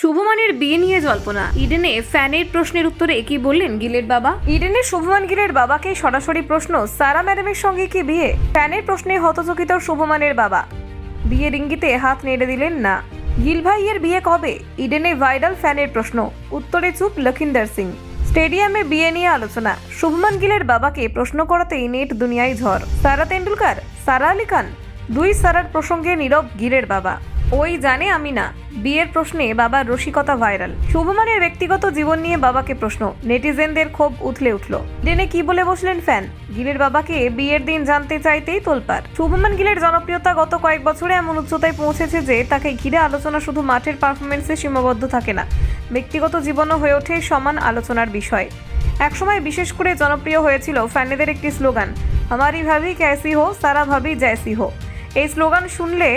শুভমানের বিয়ে নিয়ে জল্পনা। ইডেনে ফ্যানের প্রশ্নের উত্তরে কি বললেন গিলের বাবা। ইডেনে শুভমান গিলের বাবাকে সরাসরি প্রশ্ন, সারা ম্যাডামের সঙ্গে কি বিয়ে? ফ্যানের প্রশ্নে হতচকিত শুভমানের বাবা। বিয়ের ইঙ্গিতে হাত নেড়ে দিলেন, না। গিল ভাইয়ের বিয়ে কবে? ইডেনে ভাইরাল ফ্যানের প্রশ্ন। উত্তরে চুপ লখিন্দর সিং। স্টেডিয়ামে বিয়ে নিয়ে আলোচনা। শুভমান গিলের বাবাকে প্রশ্ন করাতেই নেট দুনিয়ায় ঝড়। সারা তেন্ডুলকার, সারা আলী খান, দুই সারার প্রসঙ্গে নীরব গিলের বাবা। ওই জানে আমি না। বিয়ের প্রশ্নে বাবার রসিকতা ভাইরাল। শুভমানের ব্যক্তিগত জীবন নিয়ে বাবাকে প্রশ্ন, নেটিজেনদের ক্ষোভ উথলে উঠল। ডেনে কি বলে বসলেন ফ্যান? গিলের বাবাকে বিয়ের দিন জানতে চাইতেই তোলপার শুভমান গিলের জনপ্রিয়তা গত কয়েক বছরে এমন উচ্চতায় পৌঁছেছে যে তাকে ঘিরে আলোচনা শুধু মাঠের পারফরমেন্সে সীমাবদ্ধ থাকে না, ব্যক্তিগত জীবনও হয়ে ওঠে সমান আলোচনার বিষয়। একসময় বিশেষ করে জনপ্রিয় হয়েছিল ফ্যানেদের একটি স্লোগান, আমারই ভাবি ক্যাসি হো, সারা ভাবি জয়সি হো। এই স্লোগান শুনলে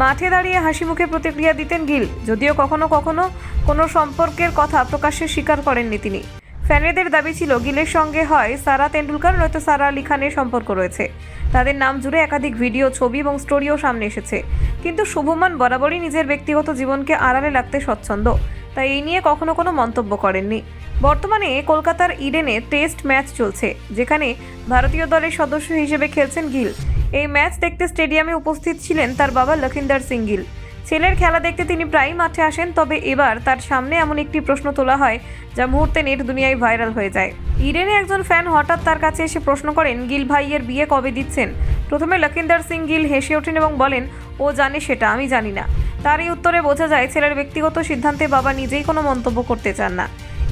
মাঠে দাঁড়িয়ে হাসি মুখে প্রতিক্রিয়া দিতেন গিল। যদিও কখনো কখনো কোনো সম্পর্কের কথা প্রকাশ্যে স্বীকার করেননি তিনি। ফ্যানেদের দাবি ছিল, গিলের সঙ্গে হয় সারা তেন্ডুলকার, নয়তো সারা আলি খানের সম্পর্ক রয়েছে। তাদের নাম জুড়ে একাধিক ভিডিও, ছবি এবং স্টোরিও সামনে এসেছে। কিন্তু শুভমান বরাবরই নিজের ব্যক্তিগত জীবনকে আড়ালে রাখতে স্বচ্ছন্দ। তাই এই নিয়ে কখনো কোনো মন্তব্য করেননি। বর্তমানে কলকাতার ইডেনে টেস্ট ম্যাচ চলছে, যেখানে ভারতীয় দলের সদস্য হিসেবে খেলছেন গিল। এই ম্যাচ দেখতে স্টেডিয়ামে উপস্থিত ছিলেন তার বাবা লখিন্দর সিং গিল ছেলের খেলা দেখতে তিনি প্রায়ই মাঠে আসেন, তবে এবার তার সামনে এমন একটি প্রশ্ন তোলা হয়, যা মুহূর্তে নেট দুনিয়ায় ভাইরাল হয়ে যায়। ইডেনে একজন ফ্যান হঠাৎ তার কাছে এসে প্রশ্ন করেন, গিল ভাইয়ের বিয়ে কবে দিচ্ছেন? প্রথমে লখিন্দর সিং গিল হেসে ওঠেন এবং বলেন, ও জানে সেটা, আমি জানি না। তার এই উত্তরে বোঝা যায়, ছেলের ব্যক্তিগত সিদ্ধান্তে বাবা নিজেই কোনো মন্তব্য করতে চান না।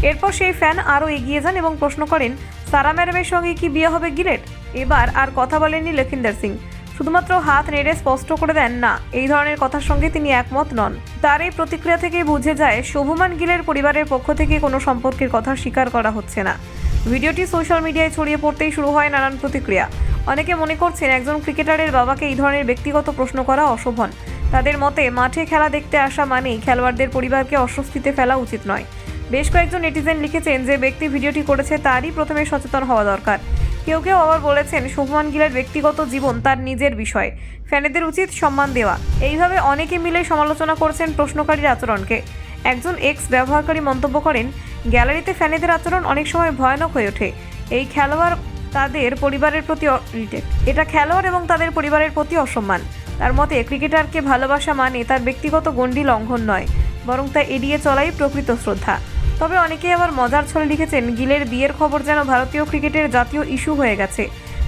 এরপর সেই ফ্যান আরও এগিয়ে যান এবং প্রশ্ন করেন সারা ম্যাডামের সঙ্গে কি বিয়ে হবে গিলের এবার আর কথা বলেননি লখিন্দর সিং। শুধুমাত্র হাত নেড়ে স্পষ্ট করে দেন, না, এই ধরনের কথার সঙ্গে তিনি একমত নন। তার এই প্রতিক্রিয়া থেকে বুঝে যায়, শুভমান গিলের পরিবারের পক্ষ থেকে কোনো সম্পর্কের কথা স্বীকার করা হচ্ছে না। ভিডিওটি সোশ্যাল মিডিয়ায় ছড়িয়ে পড়তেই শুরু হয় নানান প্রতিক্রিয়া। অনেকে মনে করছেন একজন ক্রিকেটারের বাবাকে এই ধরনের ব্যক্তিগত প্রশ্ন করা অশোভন। তাদের মতে, মাঠে খেলা দেখতে আসা মানেই খেলোয়াড়দের পরিবারকে অস্বস্তিতে ফেলা উচিত নয়। বেশ কয়েকজন নেটিজেন লিখেছেন যে ব্যক্তি ভিডিওটি করেছে তারই প্রথমে সচেতন হওয়া দরকার। কেউ কেউ আবার বলেছেন শুভমান গিলের ব্যক্তিগত জীবন তার নিজের বিষয়। ফ্যানেদের উচিত সম্মান দেওয়া। এইভাবে অনেকে মিলে সমালোচনা করছেন প্রশ্নকারীর আচরণকে। একজন এক্স ব্যবহারকারী মন্তব্য করেন, গ্যালারিতে ফ্যানেদের আচরণ অনেক সময় ভয়ানক হয়ে ওঠে। এই খেলোয়াড় তাদের পরিবারের প্রতি এটা খেলোয়াড় এবং তাদের পরিবারের প্রতি অসম্মান। তার মতে, ক্রিকেটারকে ভালোবাসা মানে তার ব্যক্তিগত গণ্ডি লঙ্ঘন নয়, বরং তা এড়িয়ে চলাই প্রকৃত শ্রদ্ধা। তবে অনেকে আবার মজার ছলে লিখেছেন, গিলের বিয়ের খবর যেন ভারতীয় ক্রিকেটের জাতীয় ইস্যু হয়ে গেছে।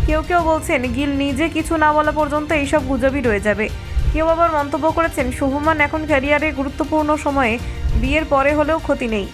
কেউ কেউ বলছেন, গিল নিজে কিছু না বলা পর্যন্ত এইসব গুজবই রয়ে যাবে। কেউ আবার মন্তব্য করেছেন শুভমান এখন ক্যারিয়ারের গুরুত্বপূর্ণ সময়ে বিয়ের পরে হলেও ক্ষতি নেই।